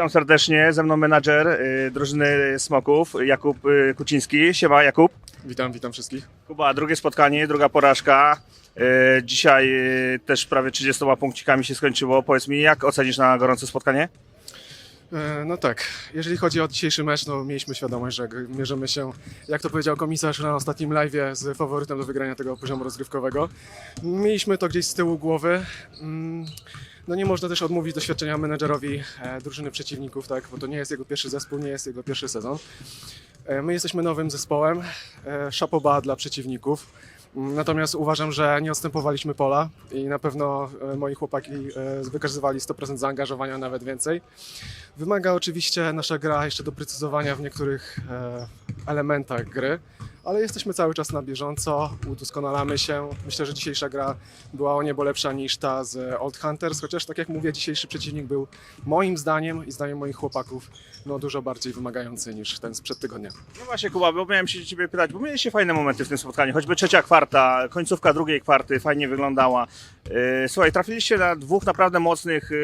Witam serdecznie, ze mną menadżer y, drużyny Smoków, Jakub y, Kuciński. Siema Jakub. Witam, witam wszystkich. Kuba, drugie spotkanie, druga porażka. Y, Dzisiaj y, też prawie 30 punkcikami się skończyło. Powiedz mi, jak ocenisz na gorące spotkanie? E, No tak, jeżeli chodzi o dzisiejszy mecz, no mieliśmy świadomość, że mierzymy się, jak to powiedział komisarz na ostatnim live'ie, z faworytem do wygrania tego poziomu rozgrywkowego. Mieliśmy to gdzieś z tyłu głowy. No nie można też odmówić doświadczenia menedżerowi e, drużyny przeciwników, tak, bo to nie jest jego pierwszy zespół, nie jest jego pierwszy sezon. E, My jesteśmy nowym zespołem, e, szapoba dla przeciwników. Mm, Natomiast uważam, że nie odstępowaliśmy pola i na pewno moi chłopaki wykazywali 100% zaangażowania, nawet więcej. Wymaga oczywiście nasza gra jeszcze doprecyzowania w niektórych elementach gry, ale jesteśmy cały czas na bieżąco, udoskonalamy się. Myślę, że dzisiejsza gra była o niebo lepsza niż ta z Old Hunters, chociaż tak jak mówię, dzisiejszy przeciwnik był moim zdaniem i zdaniem moich chłopaków no, dużo bardziej wymagający niż ten sprzed tygodnia. No właśnie Kuba, bo miałem się ciebie pytać, bo mieliście fajne momenty w tym spotkaniu, choćby trzecia kwarta, końcówka drugiej kwarty fajnie wyglądała. Y, Słuchaj, trafiliście na dwóch naprawdę mocnych y,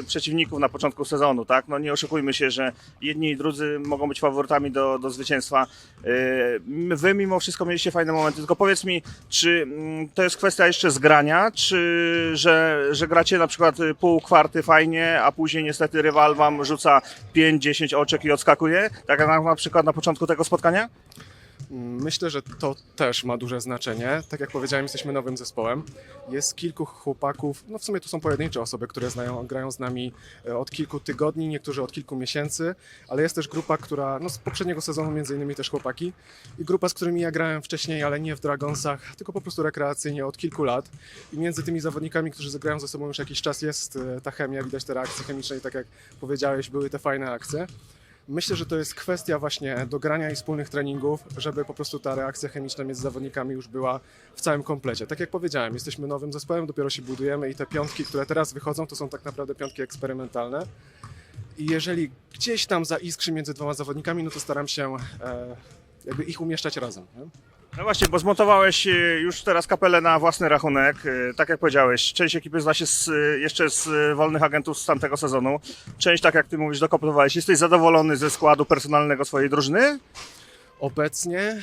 y, przeciwników na początku sezonu, tak? No nie oszukujmy się, że jedni i drudzy mogą być faworytami do, do zwycięstwa. Wy mimo wszystko mieliście fajne momenty, tylko powiedz mi, czy to jest kwestia jeszcze zgrania, czy że, że gracie na przykład y, pół kwarty fajnie, a później niestety rywal wam rzuca 5-10 oczek i odskakuje, tak jak na przykład na początku tego spotkania? Myślę, że to też ma duże znaczenie. Tak jak powiedziałem, jesteśmy nowym zespołem. Jest kilku chłopaków, no w sumie to są pojedyncze osoby, które znają, grają z nami e, od kilku tygodni, niektórzy od kilku miesięcy, ale jest też grupa, która, no z poprzedniego sezonu między innymi też chłopaki i grupa, z którymi ja grałem wcześniej, ale nie w Dragonsach, tylko po prostu rekreacyjnie od kilku lat. I między tymi zawodnikami, którzy zagrają ze sobą już jakiś czas jest e, ta chemia, widać te reakcje chemiczne tak jak powiedziałeś, były te fajne akcje. Myślę, że to jest kwestia właśnie dogrania i wspólnych treningów, żeby po prostu ta reakcja chemiczna między zawodnikami już była w całym komplecie. Tak jak powiedziałem, jesteśmy nowym zespołem, dopiero się budujemy i te piątki, które teraz wychodzą, to są tak naprawdę piątki eksperymentalne. I jeżeli gdzieś tam zaiskrzy między dwoma zawodnikami, no to staram się e, jakby ich umieszczać razem. Nie? No właśnie, bo zmontowałeś y, już teraz kapelę na własny rachunek. Y, Tak jak powiedziałeś, część ekipy zna się z, y, jeszcze z wolnych agentów z tamtego sezonu. Część, tak jak ty mówisz, dokoptowałeś. Jesteś zadowolony ze składu personalnego swojej drużyny? Obecnie e,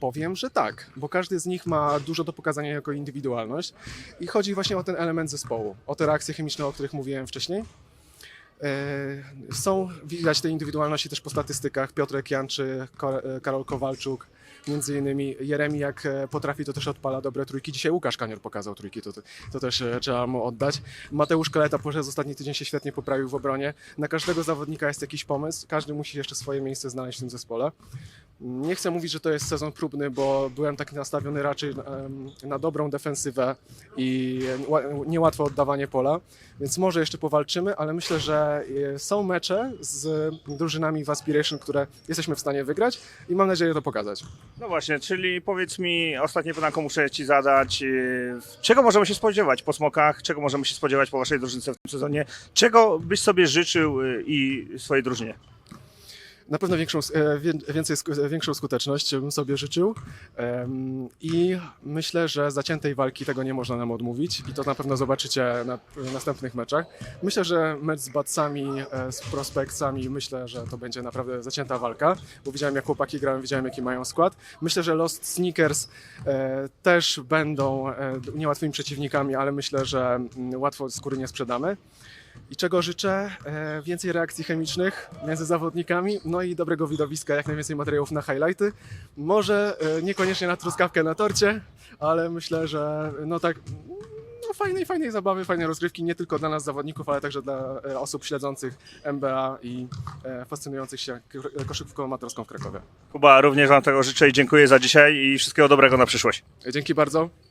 powiem, że tak, bo każdy z nich ma dużo do pokazania jako indywidualność i chodzi właśnie o ten element zespołu, o te reakcje chemiczne, o których mówiłem wcześniej. E, Są, widać te indywidualności też po statystykach. Piotrek Janczy, e, Karol Kowalczuk, między innymi Jeremi jak e, potrafi, to też odpala dobre trójki. Dzisiaj Łukasz Kanior pokazał trójki, to, to też e, trzeba mu oddać. Mateusz Kaleta przez ostatni tydzień się świetnie poprawił w obronie. Na każdego zawodnika jest jakiś pomysł, każdy musi jeszcze swoje miejsce znaleźć w tym zespole. Nie chcę mówić, że to jest sezon próbny, bo byłem tak nastawiony raczej na dobrą defensywę i ła- niełatwe oddawanie pola, więc może jeszcze powalczymy, ale myślę, że e, są mecze z drużynami w Aspiration, które jesteśmy w stanie wygrać i mam nadzieję to pokazać. No właśnie, czyli powiedz mi, ostatnie pytanko muszę ci zadać. y, Czego możemy się spodziewać po smokach? Czego możemy się spodziewać po waszej drużynce w tym sezonie? Czego byś sobie życzył y, i swojej drużynie? Na pewno większą, e, wię- więcej, sku- większą skuteczność bym sobie życzył i myślę, że zaciętej walki tego nie można nam odmówić i to na pewno zobaczycie na następnych meczach. Myślę, że mecz z Batsami, e, z Prospectsami, myślę, że to będzie naprawdę zacięta walka, bo widziałem jak chłopaki grają, widziałem jaki mają skład. Myślę, że Lost Sneakers e, też będą e, niełatwymi przeciwnikami, ale myślę, że mm, łatwo skóry nie sprzedamy. I czego życzę? E, więcej reakcji chemicznych między zawodnikami, no i dobrego widowiska, jak najwięcej materiałów na highlighty. Może e, niekoniecznie na truskawkę na torcie, ale myślę, że no tak no fajnej, fajnej zabawy, fajnej rozgrywki, nie tylko dla nas zawodników, ale także dla e, osób śledzących MBA i e, fascynujących się k- koszykówką amatorską w Krakowie. Kuba, również wam tego życzę i dziękuję za dzisiaj i wszystkiego dobrego na przyszłość. E, Dzięki bardzo.